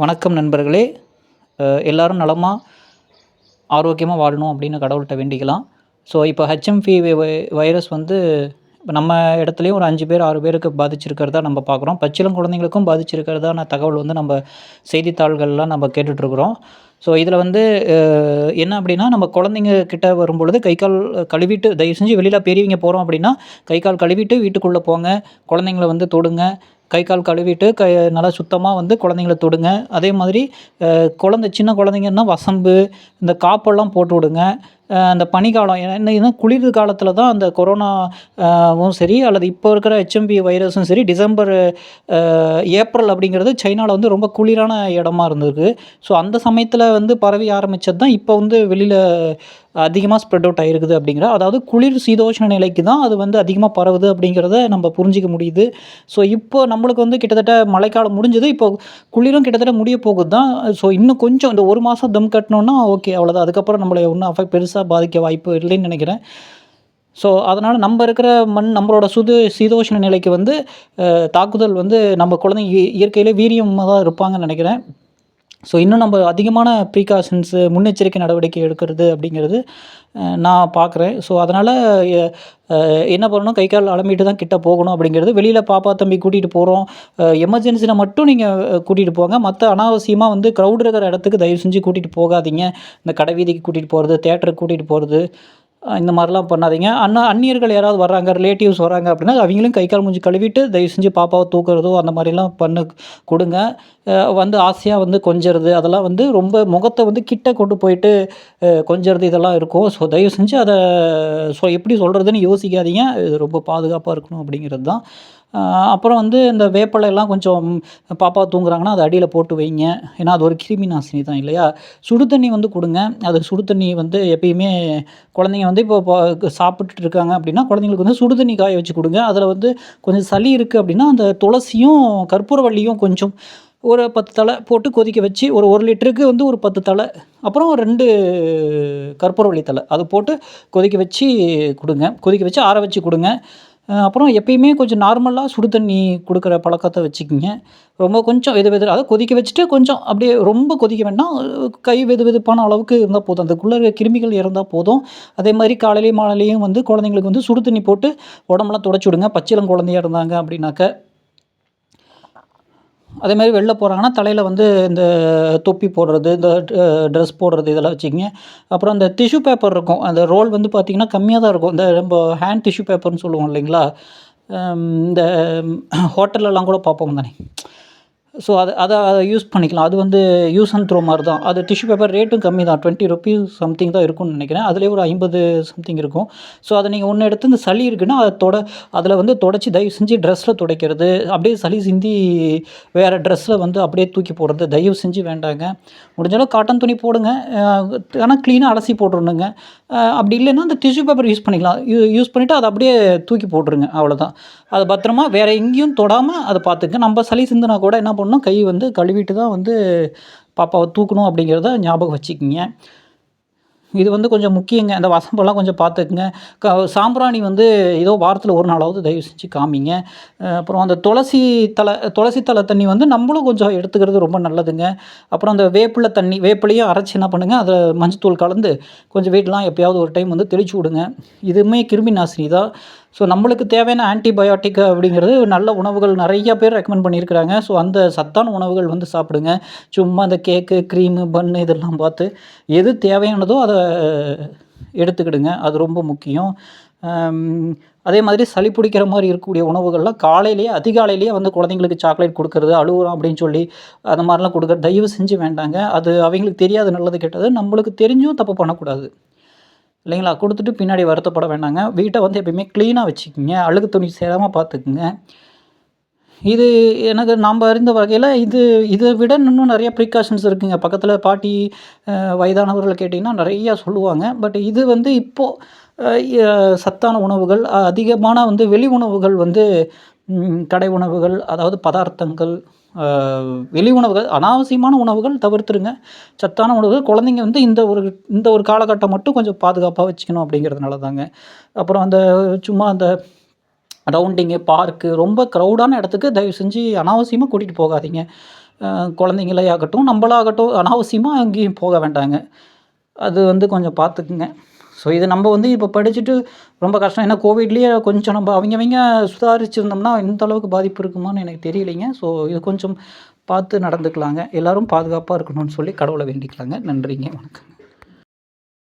வணக்கம் நண்பர்களே. எல்லோரும் எல்லாரும் நலமாக ஆரோக்கியமாக வாழணும் அப்படின்னு கடவுள்கிட்ட வேண்டிக்கலாம். ஸோ இப்போ ஹெச்எம்வி வைரஸ் வந்து இப்போ நம்ம இடத்துலையும் ஒரு அஞ்சு பேர் ஆறு பேருக்கு பாதிச்சிருக்கிறதா நம்ம பார்க்குறோம். பச்சிலம் குழந்தைங்களுக்கும் பாதிச்சிருக்கிறதான தகவல் வந்து நம்ம செய்தித்தாள்கள்லாம் நம்ம கேட்டுட்ருக்குறோம். ஸோ இதில் வந்து என்ன அப்படின்னா நம்ம குழந்தைங்க கிட்ட வரும்பொழுது கை கால் கழுவிட்டு தயவு செஞ்சு வெளியில் பெரியவங்க போகிறோம் அப்படின்னா கை கால் கழுவிட்டு வீட்டுக்குள்ளே போங்க. குழந்தைங்கள வந்து தொடுங்க. கை கால் கழுவிட்டு கை நல்லா சுத்தமாக வந்து குழந்தைங்கள தொடுங்க. அதே மாதிரி குழந்தை சின்ன குழந்தைங்கன்னா வசம்பு இந்த காப்பெல்லாம் போட்டு விடுங்க. அந்த பனிக்காலம் என்ன குளிர் காலத்தில் தான் அந்த கொரோனாவும் சரி அல்லது இப்போ இருக்கிற ஹெச்எம்பி வைரஸும் சரி டிசம்பர் ஏப்ரல் அப்படிங்கிறது சைனாவில் வந்து ரொம்ப குளிரான இடமா இருந்திருக்கு. ஸோ அந்த சமயத்தில் வந்து பரவி ஆரம்பித்தது தான் இப்போ வந்து வெளியில் அதிகமாக ஸ்ப்ரெட் அவுட் ஆகிருக்குது அப்படிங்கிற அதாவது குளிர் சீதோஷ்ண நிலைக்கு தான் அது வந்து அதிகமாக பரவுது அப்படிங்கிறத நம்ம புரிஞ்சிக்க முடியுது. ஸோ இப்போ நம்மளுக்கு வந்து கிட்டத்தட்ட மழைக்காலம் முடிஞ்சது இப்போ குளிரும் கிட்டத்தட்ட முடிய போகுது தான் ஸோ இன்னும் கொஞ்சம் இந்த ஒரு மாதம் தம் கட்டினோன்னா ஓகே அவ்வளோதான் அதுக்கப்புறம் நம்மளை ஒன்றும் அஃபெக்ட் பெருசாக பாதிக்க வாய்ப்பு இல்லைன்னு நினைக்கிறேன். ஸோ அதனால் நம்ம இருக்கிற மண் நம்மளோட சுது சீதோஷ்ண நிலைக்கு வந்து தாக்குதல் வந்து நம்ம குழந்தைங்க இ- இயற்கையிலே வீரியமாக தான் இருப்பாங்கன்னு நினைக்கிறேன். ஸோ இன்னும் நம்ம அதிகமான ப்ரீகாஷன்ஸு முன்னெச்சரிக்கை நடவடிக்கை எடுக்கிறது அப்படிங்கிறது நான் பார்க்குறேன். ஸோ அதனால் என்ன பண்ணணும்? கை கால் அலம்பிட்டு தான் கிட்டே போகணும் அப்படிங்கிறது. வெளியில் பாப்பா தம்பி கூட்டிகிட்டு போகிறோம் எமர்ஜென்சியில் மட்டும் நீங்கள் கூட்டிகிட்டு போங்க. மற்ற அனாவசியமாக வந்து க்ரௌட் இருக்கிற இடத்துக்கு தயவு செஞ்சு கூட்டிகிட்டு போகாதீங்க. இந்த கடை வீதிக்கு கூட்டிகிட்டு போகிறது தேட்டருக்கு கூட்டிகிட்டு போகிறது இந்த மாதிரிலாம் பண்ணாதீங்க. அண்ணா அந்நியர்கள் யாராவது வர்றாங்க ரிலேட்டிவ்ஸ் வராங்க அப்படின்னா அவங்களும் கை கால் மூஞ்சி கழுவிட்டு தயவு செஞ்சு பாப்பாவை தூக்குறதோ அந்த மாதிரிலாம் பண்ணு கொடுங்க. வந்து ஆசையாக வந்து கொஞ்சறது அதெல்லாம் வந்து ரொம்ப முகத்தை வந்து கிட்ட கொண்டு போயிட்டு கொஞ்சிறது இதெல்லாம் இருக்கும். ஸோ தயவு செஞ்சு அதை ஸோ எப்படி சொல்கிறதுன்னு யோசிக்காதீங்க. இது ரொம்ப பாதுகாப்பாக இருக்கணும் அப்படிங்கிறது தான். அப்புறம் வந்து இந்த வேப்பிலையெல்லாம் கொஞ்சம் பாப்பா தூங்குறாங்கன்னா அது அடியில் போட்டு வைங்க. ஏன்னா அது ஒரு கிருமி நாசினி தான் இல்லையா? சுடு தண்ணி வந்து கொடுங்க. அது சுடு தண்ணி வந்து எப்பயுமே குழந்தைங்க வந்து இப்போ சாப்பிட்டுட்டு இருக்காங்க அப்படின்னா குழந்தைங்களுக்கு வந்து சுடு தண்ணி காய வச்சு கொடுங்க. அதில் வந்து கொஞ்சம் சளி இருக்குது அப்படின்னா அந்த துளசியும் கற்பூரவள்ளியும் கொஞ்சம் ஒரு பத்து தலை போட்டு கொதிக்க வச்சு ஒரு ஒரு லிட்டருக்கு வந்து ஒரு பத்து தலை அப்புறம் ரெண்டு கற்பூரவள்ளி தலை அது போட்டு கொதிக்க வச்சு கொடுங்க. கொதிக்க வச்சு ஆற வச்சு கொடுங்க. அப்புறம் எப்பயுமே கொஞ்சம் நார்மலாக சுடு தண்ணி கொடுக்குற பழக்கத்தை வச்சுக்கிங்க. ரொம்ப கொஞ்சம் வெது வெது அதை கொதிக்க வச்சுட்டு கொஞ்சம் அப்படியே ரொம்ப கொதிக்க வேண்டாம். கை வெது வெதுப்பான அளவுக்கு இருந்தால் போதும். அதுக்குள்ளே இருக்க கிருமிகள் இறந்தால் போதும். அதே மாதிரி காலையிலையும் மாலையிலையும் வந்து குழந்தைங்களுக்கு வந்து சுடு தண்ணி போட்டு உடம்பெல்லாம் துடைச்சி விடுங்க. பச்சிளம் குழந்தையாக இருந்தாங்க அப்படின்னாக்க அதே மாதிரி வெளில போகிறாங்கன்னா தலையில் வந்து இந்த தொப்பி போடுறது இந்த ட்ரெஸ் போடுறது இதெல்லாம் வச்சுக்கிங்க. அப்புறம் அந்த டிஷ்யூ பேப்பர் இருக்கும். அந்த ரோல் வந்து பார்த்திங்கன்னா கம்மியாக தான் இருக்கும். இந்த நம்ம ஹேண்ட் டிஷ்யூ பேப்பர்னு சொல்லுவோம் இல்லைங்களா? இந்த ஹோட்டல்லலாம் கூட பார்ப்போம் தானே. ஸோ அதை அதை அதை யூஸ் பண்ணிக்கலாம். அது வந்து யூஸ் அண்ட் த்ரோ மாதிரி தான் அது டிஷ்யூ பேப்பர் ரேட்டும் கம்மி தான் டுவெண்ட்டி ருபீஸ் சம்திங் தான் இருக்கும்னு நினைக்கிறேன். அதிலே ஒரு ஐம்பது சம்திங் இருக்கும். ஸோ அதை நீங்கள் ஒன்று எடுத்து இந்த சளி இருக்குன்னா அதை தொட அதில் வந்து தொடச்சி தயவு செஞ்சு ட்ரெஸ்ஸில் துடைக்கிறது. அப்படியே சளி சிந்தி வேறு ட்ரெஸ்ஸில் வந்து அப்படியே தூக்கி போடுறது. தயவு செஞ்சு வேண்டாங்க. முடிஞ்சாலும் காட்டன் துணி போடுங்க. ஆனால் க்ளீனாக அலசி போட்டுருணுங்க அப்படி இல்லைன்னா அந்த டிஷ்யூ பேப்பர் யூஸ் பண்ணிக்கலாம். யூ யூஸ் பண்ணிவிட்டு அதை அப்படியே தூக்கி போட்டுருங்க. அவ்வளோதான் அது பத்திரமா வேறு எங்கேயும் தொடாமல் அதை பார்த்துங்க. நம்ம சளி சிந்தினா கூட என்ன பண்ணணும் கை வந்து கழுவிட்டு தான் வந்து பாப்பாவை தூக்கணும் அப்படிங்கிறத ஞாபகம் வச்சுக்கிங்க. இது வந்து கொஞ்சம் முக்கியங்க. இந்த வசம்பெல்லாம் கொஞ்சம் பார்த்துக்குங்க. க சாம்பிராணி வந்து ஏதோ வாரத்தில் ஒரு நாளாவது தயவு செஞ்சு காமிங்க. அப்புறம் அந்த துளசி தலை துளசி தலை தண்ணி வந்து நம்மளும் கொஞ்சம் எடுத்துக்கிறது ரொம்ப நல்லதுங்க. அப்புறம் அந்த வேப்பிலை தண்ணி வேப்பிலையும் அரைச்சி என்ன பண்ணுங்கள் அதை மஞ்சத்தூள் கலந்து கொஞ்சம் வீட்டெலாம் எப்பயாவது ஒரு டைம் வந்து தெளிச்சு விடுங்க. இதுவுமே கிருமி நாசினி தான். ஸோ நம்மளுக்கு தேவையான ஆன்டிபயோட்டிக் அப்படிங்கிறது நல்ல உணவுகள் நிறைய பேர் ரெக்கமெண்ட் பண்ணியிருக்கிறாங்க. ஸோ அந்த சத்தான உணவுகள் வந்து சாப்பிடுங்க. சும்மா அந்த கேக்கு க்ரீமு பன்னு இதெல்லாம் பார்த்து எது தேவையானதோ அதை எடுத்துக்கிடுங்க. அது ரொம்ப முக்கியம். அதே மாதிரி சளி பிடிக்கிற மாதிரி இருக்கக்கூடிய உணவுகள்லாம் காலையிலேயே அதிகாலையிலேயே வந்து குழந்தைங்களுக்கு சாக்லேட் கொடுக்கறது அழுகுறோம் அப்படின்னு சொல்லி அந்த மாதிரிலாம் கொடுக்க தயவு செஞ்சு வேண்டாங்க. அது அவங்களுக்கு தெரியாது நல்லது கெட்டது. நம்மளுக்கு தெரிஞ்சும் தப்பு பண்ணக்கூடாது. இல்லைங்களா? கொடுத்துட்டு பின்னாடி வருத்தப்பட வேண்டாங்க. வீட்டை வந்து எப்பயுமே க்ளீனாக வச்சுக்கோங்க. அழுகு துணி சேராமல் பார்த்துக்குங்க. இது எனக்கு நாம் அறிந்த வகையில் இது இதை விட இன்னும் நிறைய ப்ரிகாஷன்ஸ் இருக்குங்க. பக்கத்தில் பாட்டி வயதானவர்கள் கேட்டிங்கன்னா நிறையா சொல்லுவாங்க. பட் இது வந்து இப்போது சத்தான உணவுகள் அதிகமான வந்து வெளி உணவுகள் வந்து கடை உணவுகள் அதாவது பதார்த்தங்கள் வெளி உணவுகள் அனாவசியமான உணவுகள் தவிர்த்துருங்க. சத்தான உணவுகள் குழந்தைங்க வந்து இந்த ஒரு இந்த ஒரு காலகட்டம் மட்டும் கொஞ்சம் பாதுகாப்பாக வச்சுக்கணும் அப்படிங்கிறதுனால தாங்க அப்புறம் அந்த சும்மா அந்த ரவுண்டிங்கு பார்க்கு ரொம்ப க்ரௌடான இடத்துக்கு தயவு செஞ்சு அனாவசியமாக கூட்டிகிட்டு போகாதீங்க. குழந்தைங்களே ஆகட்டும் நம்மளாகட்டும் அனாவசியமாக எங்கேயும் போக வேண்டாங்க. அது வந்து கொஞ்சம் பார்த்துக்குங்க ஸோ இது நம்ம வந்து இப்போ படிச்சுட்டு ரொம்ப கஷ்டம். ஏன்னா கோவிட்லேயே கொஞ்சம் நம்ம அவங்க அவங்க சுதாரிச்சிருந்தோம்னா இந்த அளவுக்கு பாதிப்பு இருக்குமான்னு எனக்கு தெரியலைங்க. ஸோ இது கொஞ்சம் பார்த்து நடந்துக்கலாங்க. எல்லோரும் பாதுகாப்பாக இருக்கணும்னு சொல்லி கடவுளை வேண்டிக்கலாங்க. நன்றிங்க. வணக்கம்.